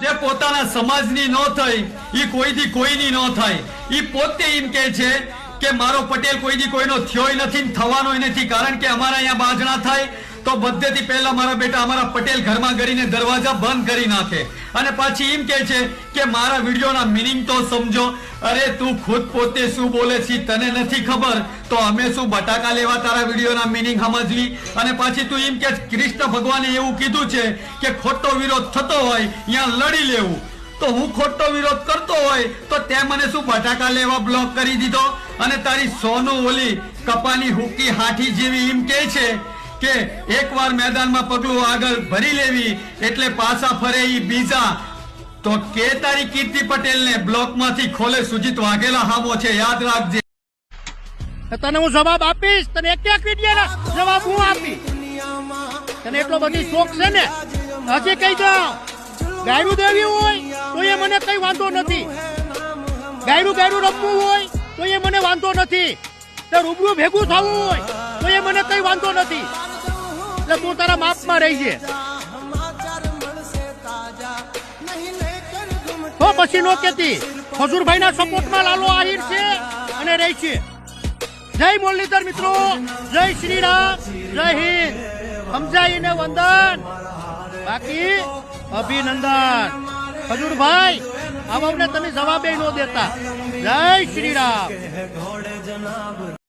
જે પોતાના સમાજની ન થઈ એ કોઈથી કોઈની ન થાય એ પોતે એમ કે છે કે મારો પટેલ કોઈથી કોઈનો થયોય નથી ને થવાનોય નથી, કારણ કે અમારા અહીંયા બાજણા થાય. તો બધેથી પહેલા મારા બેટા અમારા પટેલ ઘરમાં કરીને દરવાજા બંધ કરી નાખે. અને પાછી એમ કે છે કે મારા વિડીયોના મિનિંગ તો સમજો. અરે તું ખુદ પોતે શું બોલે છે તને નથી ખબર. તો અમે શું બટાકા લેવા તારા વિડીયોના મિનિંગ સમજવી? અને પાછી તું એમ કે કૃષ્ણ ભગવાને એવું કીધું છે કે ખોટો વિરોધ થતો હોય ત્યાં લડી લેવું. તો હું ખોટો વિરોધ કરતો હોય તો તે મને શું બટાકા લેવા બ્લોક કરી દીધો? અને તારી સોનું ઓલી કપાની હુકી હાથી જેવી એમ કે છે કે એકવાર મેદાનમાં પગલું આગળ ભરી લેવી એટલે પાછા ફરે ઈ બીજા. તો કે તારી કીર્તિ પટેલને બ્લોકમાંથી ખોલે સુજીત વાઘેલા હામો છે, યાદ રાખજે. તને હું જવાબ આપીશ, તને એક એક વિડિયાના જવાબ હું આપી? તને એટલો બધી શોખ છે ને? હજી કહી જાઉં ગાયરું દેવી હોય તો એ મને કઈ વાંધો નથી. ગાયરું ગાયરું રમવું હોય તો એ મને વાંધો નથી. તે રૂબરૂ ભેગું થવું હોય તો એ મને કઈ વાંધો નથી. એટલે તું તારા માપમાં રહી છે. તો પછી નો કેતી હજુરભાઈ ના સપોર્ટમાં લાલો આહિર છે અને રહી છે. જય મુરલીધર મિત્રો, જય શ્રી રામ જય હિન્દ. સમજાઈને વંદન. બાકી અભિનંદન. ખજૂરભાઈ આવા તમે જવાબે ન દેતા. જય શ્રી રામ